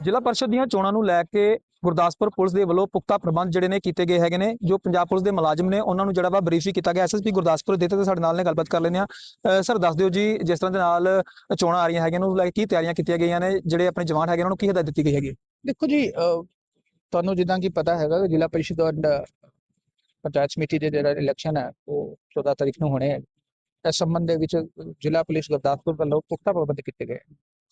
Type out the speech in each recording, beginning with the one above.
ਜ਼ਿਲ੍ਹਾ ਪਰਿਸ਼ਦ ਦੀਆਂ ਚੋਣਾਂ ਨੂੰ ਲੈ ਕੇ ਗੁਰਦਾਸਪੁਰ ਪੁਲਿਸ ਦੇ ਵੱਲੋਂ ਪੁਖਤਾ ਪ੍ਰਬੰਧ ਜਿਹੜੇ ਨੇ ਕੀਤੇ ਗਏ ਹੈਗੇ ਨੇ ਜੋ ਪੰਜਾਬ ਪੁਲਿਸ ਦੇ ਮੁਲਾਜ਼ਮ ਨੇ ਉਹਨਾਂ ਨੂੰ ਜਿਹੜਾ ਵਾ ਬਰੀਫ ਵੀ ਕੀਤਾ ਗਿਆ। ਐਸਐਸਪੀ ਗੁਰਦਾਸਪੁਰ ਦੇ ਤੇ ਸਾਡੇ ਨਾਲ ਨੇ ਗੱਲਬਾਤ ਕਰ ਲੈਂਦੇ ਆ ਸਰ ਦੱਸ ਦਿਓ ਜੀ ਜਿਸ ਤਰ੍ਹਾਂ ਦੇ ਨਾਲ ਚੋਣਾਂ ਆ ਰਹੀਆਂ ਹੈਗੀਆਂ ਨੂੰ ਲੈ ਕੀ ਤਿਆਰੀਆਂ ਕੀਤੀਆਂ ਗਈਆਂ ਨੇ? ਜਿਹੜੇ ਆਪਣੇ ਜਵਾਨ ਹੈਗੇ ਉਹਨਾਂ ਨੂੰ ਕੀ ਹਦਾਇਤ ਦਿੱਤੀ ਗਈ ਹੈਗੀ? ਦੇਖੋ ਜੀ ਅਹ, ਤੁਹਾਨੂੰ ਜਿੱਦਾਂ ਕਿ ਪਤਾ ਹੈਗਾ ਜ਼ਿਲ੍ਹਾ ਪਰਿਸ਼ਦ ਔਰ ਪੰਚਾਇਤ ਸਮਿਤੀ ਦੇ ਜਿਹੜਾ ਇਲੈਕਸ਼ਨ ਹੈ ਉਹ 14 ਤਰੀਕ ਨੂੰ ਹੋਣੇ ਹੈ। ਇਸ ਸੰਬੰਧ ਦੇ ਵਿੱਚ ਜ਼ਿਲ੍ਹਾ ਪੁਲਿਸ ਗੁਰਦਾਸਪੁਰ ਵੱਲੋਂ ਪੁਖਤਾ ਪ੍ਰਬੰਧ ਕੀਤੇ ਗਏ।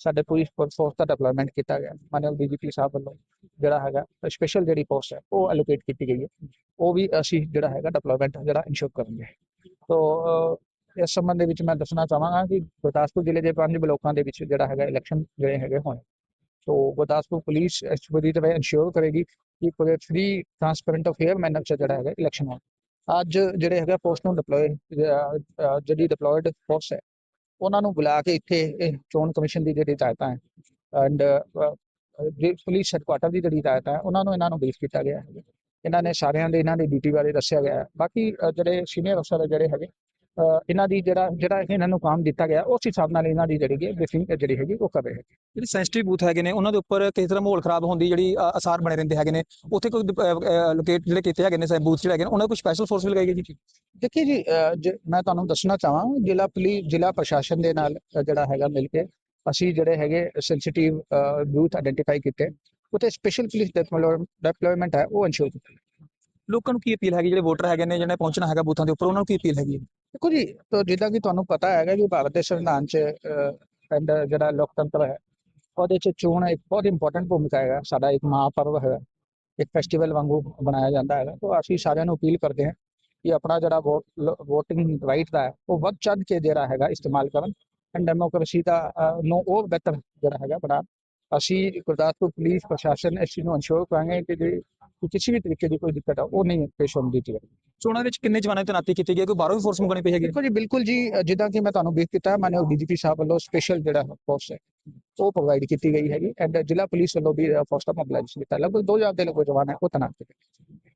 ਸਾਡੇ ਪੁਲਿਸ ਫੋਰਸ ਦਾ ਡਿਪਲੋਇਮੈਂਟ ਕੀਤਾ ਗਿਆ। ਮਾਨਯੋਗ ਡੀਜੀਪੀ ਸਾਹਿਬ ਵੱਲੋਂ ਜਿਹੜਾ ਹੈਗਾ ਸਪੈਸ਼ਲ ਜਿਹੜੀ ਪੋਸਟ ਹੈ, ਉਹ ਅਲੋਕੇਟ ਕੀਤੀ ਗਈ ਹੈ। ਉਹ ਵੀ ਅਸੀਂ ਜਿਹੜਾ ਹੈਗਾ ਡਿਪਲੋਇਮੈਂਟ ਜਿਹੜਾ ਇਨਸ਼ੋਰ ਕਰਾਂਗੇ। ਤੋ ਇਸ ਸੰਬੰਧ ਦੇ ਵਿੱਚ ਮੈਂ ਦੱਸਣਾ ਚਾਹਾਂਗਾ ਕਿ ਗੁਰਦਾਸਪੁਰ ਜ਼ਿਲ੍ਹੇ ਦੇ ਪੰਜ ਬਲਾਕਾਂ ਦੇ ਵਿੱਚ ਜਿਹੜਾ ਹੈਗਾ ਇਲੈਕਸ਼ਨ ਜਿਹੜੇ ਹੈਗੇ ਹੋਣੇ ਤੋ, ਗੁਰਦਾਸਪੁਰ ਪੁਲਿਸ ਇਸ ਪੂਰੀ ਤਰ੍ਹਾਂ ਇਨਸ਼ੋਰ ਕਰੇਗੀ ਕਿ ਪੂਰੇ ਫ੍ਰੀ ਟ੍ਰਾਂਸਪੇਰੈਂਟ ਫੇਅਰ ਮੈਨਰ ਚ ਜਿਹੜਾ ਹੈਗਾ ਇਲੈਕਸ਼ਨ ਹੋਣ। ਅੱਜ ਜਿਹੜੇ ਹੈਗਾ ਪੋਸਟ ਨੂੰ ਡਿਪਲੋਏ ਜਿਹੜੀ ਡਿਪਲੋਇਡ ਫੋਰਸ ਹੈ ਉਹਨਾਂ ਨੂੰ ਬੁਲਾ ਕੇ ਇੱਥੇ, ਇਹ ਚੋਣ ਕਮਿਸ਼ਨ ਦੀ ਜਿਹੜੀ ਹਦਾਇਤਾਂ ਹੈ ਐਂਡ ਜੇ ਪੁਲਿਸ ਹੈਡਕੁਆਟਰ ਦੀ ਜਿਹੜੀ ਹਦਾਇਤਾਂ ਹੈ, ਉਹਨਾਂ ਨੂੰ ਇਹਨਾਂ ਨੂੰ ਬਰੀਫ ਕੀਤਾ ਗਿਆ ਹੈ। ਇਹਨਾਂ ਨੇ ਸਾਰਿਆਂ ਦੇ, ਇਹਨਾਂ ਦੀ ਡਿਊਟੀ ਬਾਰੇ ਦੱਸਿਆ ਗਿਆ ਹੈ। ਬਾਕੀ ਜਿਹੜੇ ਸੀਨੀਅਰ ਅਫਸਰ ਜਿਹੜੇ ਹੈਗੇ ਇਹਨਾਂ ਦੀ ਜਿਹੜਾ ਜਿਹੜਾ ਇਹਨਾਂ ਨੂੰ ਕੰਮ ਦਿੱਤਾ ਗਿਆ ਉਸ ਹਿਸਾਬ ਨਾਲ ਇਹਨਾਂ ਦੀ ਜਿਹੜੀ ਬਰੀਫਿੰਗ ਜਿਹੜੀ ਹੈਗੀ ਉਹ ਕਰ ਰਹੇ ਹੈ ਜਿਹੜੇ ਸੈਂਸਿਟਿਵ ਬੂਥ ਹੈਗੇ ਨੇ ਉਹਨਾਂ ਦੇ ਉੱਪਰ ਕਿਸੇ ਤਰ੍ਹਾਂ ਮਾਹੌਲ ਖਰਾਬ ਹੋਣ ਦੀ ਜਿਹੜੀ ਅ, ਆਸਾਰ ਬਣੇ ਰਹਿੰਦੇ ਹੈਗੇ ਨੇ। ਉੱਥੇ ਕੋਈ ਲੋਕੇਟ ਜਿਹੜੇ ਕੀਤੇ ਹੈਗੇ ਨੇ ਬੂਥ ਜਿਹੜੇ ਹੈਗੇ ਨੇ ਉਹਨਾਂ ਕੋਈ ਸਪੈਸ਼ਲ ਫੋਰਸ ਵੀ ਲਗਾਈ ਗਈ ਜੀ? ਦੇਖਿਏ ਜੀ ਮੈਂ ਤੁਹਾਨੂੰ ਦੱਸਣਾ ਚਾਹਾਂ ਜ਼ਿਲ੍ਹਾ ਪੁਲਿਸ ਜ਼ਿਲ੍ਹਾ ਪ੍ਰਸ਼ਾਸਨ ਦੇ ਨਾਲ ਜਿਹੜਾ ਹੈਗਾ ਮਿਲ ਕੇ ਅਸੀਂ ਜਿਹੜੇ ਹੈਗੇ ਸੈਂਸਿਟਿਵ ਬੂਥ ਆਇਡੈਂਟੀਫਾਈ ਕੀਤੇ। ਉੱਥੇ ਸਪੈਸ਼ਲ ਪੁਲਿਸ ਡਿਪਲੋਇਮੈਂਟ ਹੈ ਉਹ ਇਨਸ਼ੋਰ ਕੀਤਾ। ਲੋਕਾਂ ਨੂੰ ਕੀ ਅਪੀਲ ਹੈਗੀ? ਜਿਹੜੇ ਵੋਟਰ ਹੈਗੇ ਨੇ ਜਿਹਨੇ ਪਹੁੰਚਣਾ ਹੈਗਾ ਬੂਥਾਂ ਦੇ ਉੱਪਰ ਉਹਨਾਂ ਨੂੰ ਕੀ ਅਪੀਲ ਹੈਗੀ ਹੈ? ਦੇਖੋ ਜੀ ਤਾਂ ਜਿੱਦਾਂ ਕਿ ਤੁਹਾਨੂੰ ਪਤਾ ਹੈਗਾ ਕਿ ਭਾਰਤ ਦੇ ਸੰਵਿਧਾਨ 'ਚ ਐਂਡ ਜਿਹੜਾ ਲੋਕਤੰਤਰ ਹੈ ਉਹਦੇ 'ਚ ਚੋਣ ਇੱਕ ਬਹੁਤ ਇੰਪੋਰਟੈਂਟ ਭੂਮਿਕਾ ਹੈਗਾ। ਸਾਡਾ ਇੱਕ ਮਹਾਪਰਵ ਹੈ ਇੱਕ ਫੈਸਟੀਵਲ ਵਾਂਗੂ ਬਣਾਇਆ ਜਾਂਦਾ ਹੈਗਾ। ਤਾਂ ਅਸੀਂ ਸਾਰਿਆਂ ਨੂੰ ਅਪੀਲ ਕਰਦੇ ਹਾਂ ਕਿ ਆਪਣਾ ਜਿਹੜਾ VOTING ਰਾਈਟ ਦਾ ਹੈ ਉਹ ਵੱਧ ਚੜ੍ਹ ਕੇ ਜਿਹੜਾ ਹੈਗਾ ਇਸਤੇਮਾਲ ਕਰਨ ਐਂਡ ਡੈਮੋਕ੍ਰੇਸੀ ਦਾ ਅਹ, ਨੂੰ ਹੋਰ ਬਿਹਤਰ ਜਿਹੜਾ ਹੈਗਾ ਬਣਾ ਅਸੀਂ ਗੁਰਦਾਸਪੁਰ ਪੁਲਿਸ ਪ੍ਰਸ਼ਾਸਨ ਇਸ ਚੀਜ਼ ਨੂੰ ਅਨਸ਼ੋਰ ਕਰਾਂਗੇ ਕਿ ਜੇ ਕਿ ਕਿਸੇ ਵੀ ਤਰੀਕੇ ਦੀ ਕੋਈ ਦਿੱਕਤ ਆ, ਉਹ ਨਹੀਂ ਪੇਸ਼ ਹੋਣ ਦਿੱਤੀ ਜਾਵੇਗੀ ਚੋਣਾਂ ਵਿੱਚ ਕਿੰਨੇ ਜਵਾਨਾਂ ਦੀ ਤੈਨਾਤੀ ਕੀਤੀ ਗਈ ਹੈ? ਕੋਈ ਬਾਹਰੋਂ ਵੀ ਫੋਰਸ ਮੰਗਣੀ ਪਈ ਹੈਗੀ? ਦੇਖੋ ਜੀ, ਬਿਲਕੁਲ ਜੀ ਜਿੱਦਾਂ ਕਿ ਮੈਂ ਤੁਹਾਨੂੰ ਬਰੀਫ ਕੀਤਾ, ਮਾਨਯੋਗ ਡੀਜੀਪੀ ਸਾਹਿਬ ਵੱਲੋਂ ਸਪੈਸ਼ਲ ਜਿਹੜਾ ਫੋਰਸ ਹੈ, ਉਹ ਪ੍ਰੋਵਾਈਡ ਕੀਤੀ ਗਈ ਹੈਗੀ ਐਂਡ ਜ਼ਿਲ੍ਹਾ ਪੁਲਿਸ ਵੱਲੋਂ ਵੀ ਫੋਰਸ ਦਾ ਮੋਬਿਲਾਈਜ਼ੇਸ਼ਨ ਕੀਤਾ। ਲਗਭਗ 2000 ਦੇ ਲਗਭਗ ਜਵਾਨ ਹੈ, ਉਹ ਤੈਨਾਤ ਕੀਤੇ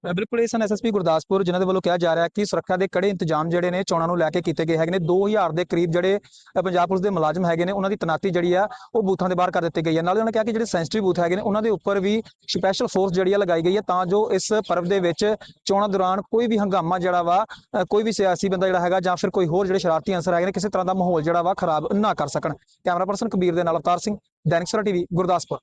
ਬਿਲਕੁਲ ਇਹ ਸਨ ਐਸਐਸਪੀ ਗੁਰਦਾਸਪੁਰ, ਜਿਨ੍ਹਾਂ ਦੇ ਵੱਲੋਂ ਕਿਹਾ ਜਾ ਰਿਹਾ ਕਿ ਸੁਰੱਖਿਆ ਦੇ ਕੜੇ ਇੰਤਜ਼ਾਮ ਜਿਹੜੇ ਨੇ ਚੋਣਾਂ ਨੂੰ ਲੈ ਕੇ ਕੀਤੇ ਗਏ ਹੈਗੇ ਨੇ। 2000 ਦੇ ਕਰੀਬ ਜਿਹੜੇ ਪੰਜਾਬ ਪੁਲਿਸ ਦੇ ਮੁਲਾਜ਼ਮ ਹੈਗੇ ਨੇ, ਉਹਨਾਂ ਦੀ ਤੈਨਾਤੀ ਜਿਹੜੀ ਆ, ਉਹ ਬੂਥਾਂ ਦੇ ਬਾਹਰ ਕਰ ਦਿੱਤੀ ਗਈ ਹੈ। ਨਾਲੇ ਉਹਨਾਂ ਨੇ ਕਿਹਾ ਕਿ ਜਿਹੜੇ ਸੈਂਸਿਟਿਵ ਬੂਥ ਹੈਗੇ ਨੇ, ਉਹਨਾਂ ਦੇ ਉੱਪਰ ਵੀ ਸਪੈਸ਼ਲ ਫੋਰਸ ਜਿਹੜੀ ਆ ਲਗਾਈ ਗਈ ਹੈ, ਤਾਂ ਜੋ ਇਸ ਪਰਵ ਦੇ ਵਿੱਚ ਚੋਣਾਂ ਦੌਰਾਨ ਕੋਈ ਵੀ ਹੰਗਾਮਾ ਜਿਹੜਾ ਵਾ ਕੋਈ ਵੀ ਸਿਆਸੀ ਬੰਦਾ ਜਿਹੜਾ ਹੈਗਾ ਜਾਂ ਫਿਰ ਕੋਈ ਹੋਰ ਜਿਹੜੇ ਸ਼ਰਾਰਤੀ ਅੰਸਰ ਹੈਗੇ ਨੇ, ਕਿਸੇ ਤਰ੍ਹਾਂ ਦਾ ਮਾਹੌਲ ਜਿਹੜਾ ਵਾ ਖਰਾਬ ਨਾ ਕਰ ਸਕਣ। ਕੈਮਰਾ ਪਰਸਨ ਕਬੀਰ ਦੇ ਨਾਲ ਅਵਤਾਰ ਸਿੰਘ, ਦੈਨਿਕ ਸਰਾ ਟੀਵੀ, ਗੁਰਦਾਸਪੁਰ।